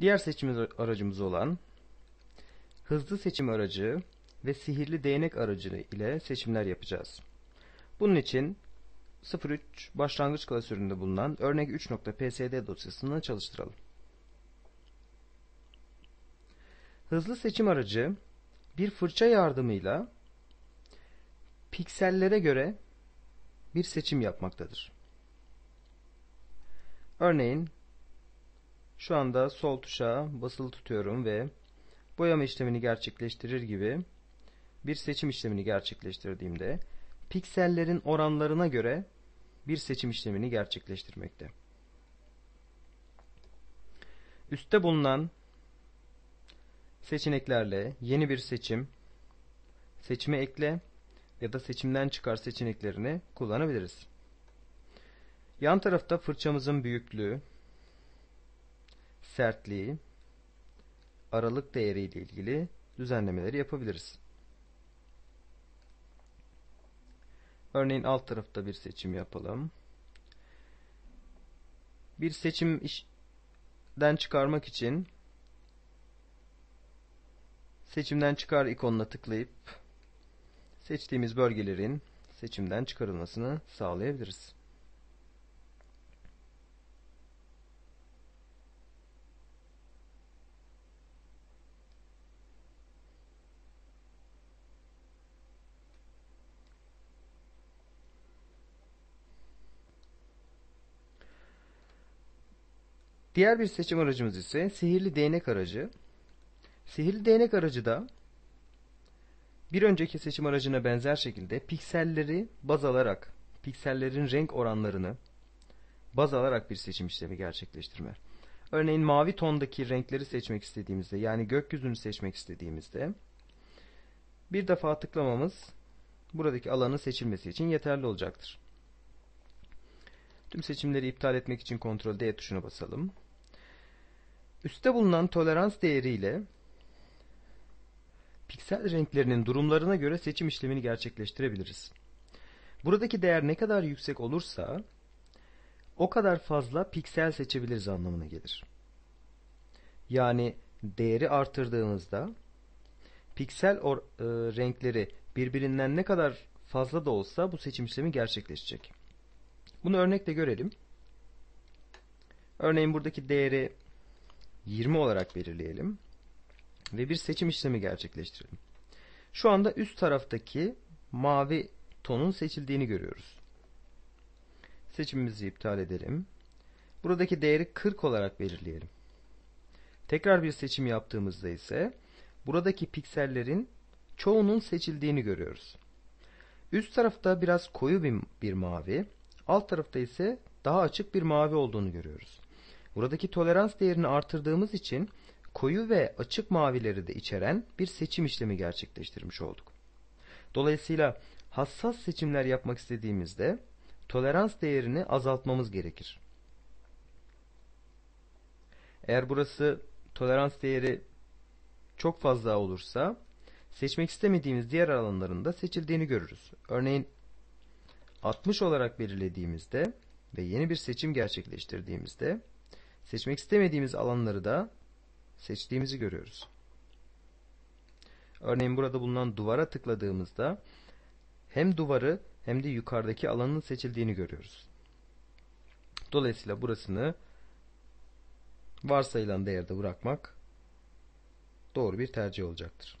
Diğer seçim aracımız olan hızlı seçim aracı ve sihirli değnek aracı ile seçimler yapacağız. Bunun için 03 başlangıç klasöründe bulunan örnek 3.psd dosyasını çalıştıralım. Hızlı seçim aracı bir fırça yardımıyla piksellere göre bir seçim yapmaktadır. Örneğin şu anda sol tuşa basılı tutuyorum ve boyama işlemini gerçekleştirir gibi bir seçim işlemini gerçekleştirdiğimde piksellerin oranlarına göre bir seçim işlemini gerçekleştirmekte. Üste bulunan seçeneklerle yeni bir seçim, seçime ekle ya da seçimden çıkar seçeneklerini kullanabiliriz. Yan tarafta fırçamızın büyüklüğü, sertliği, aralık değeri ile ilgili düzenlemeleri yapabiliriz. Örneğin alt tarafta bir seçim yapalım. Bir seçim işten çıkarmak için seçimden çıkar ikonuna tıklayıp seçtiğimiz bölgelerin seçimden çıkarılmasını sağlayabiliriz. Diğer bir seçim aracımız ise sihirli değnek aracı. Sihirli değnek aracı da bir önceki seçim aracına benzer şekilde pikselleri baz alarak, piksellerin renk oranlarını baz alarak bir seçim işlemi gerçekleştirme. Örneğin mavi tondaki renkleri seçmek istediğimizde, yani gökyüzünü seçmek istediğimizde bir defa tıklamamız buradaki alanın seçilmesi için yeterli olacaktır. Tüm seçimleri iptal etmek için Ctrl D tuşuna basalım. Üste bulunan tolerans değeri ile piksel renklerinin durumlarına göre seçim işlemini gerçekleştirebiliriz. Buradaki değer ne kadar yüksek olursa o kadar fazla piksel seçebiliriz anlamına gelir. Yani değeri artırdığımızda piksel or, e, renkleri birbirinden ne kadar fazla da olsa bu seçim işlemi gerçekleşecek. Bunu örnekle görelim. Örneğin buradaki değeri 20 olarak belirleyelim. Ve bir seçim işlemi gerçekleştirelim. Şu anda üst taraftaki mavi tonun seçildiğini görüyoruz. Seçimimizi iptal edelim. Buradaki değeri 40 olarak belirleyelim. Tekrar bir seçim yaptığımızda ise buradaki piksellerin çoğunun seçildiğini görüyoruz. Üst tarafta biraz koyu bir, bir mavi, alt tarafta ise daha açık bir mavi olduğunu görüyoruz. Buradaki tolerans değerini artırdığımız için koyu ve açık mavileri de içeren bir seçim işlemi gerçekleştirmiş olduk. Dolayısıyla hassas seçimler yapmak istediğimizde tolerans değerini azaltmamız gerekir. Eğer burası tolerans değeri çok fazla olursa seçmek istemediğimiz diğer alanlarında seçildiğini görürüz. Örneğin 60 olarak belirlediğimizde ve yeni bir seçim gerçekleştirdiğimizde seçmek istemediğimiz alanları da seçtiğimizi görüyoruz. Örneğin burada bulunan duvara tıkladığımızda hem duvarı hem de yukarıdaki alanın seçildiğini görüyoruz. Dolayısıyla burasını varsayılan değerde bırakmak doğru bir tercih olacaktır.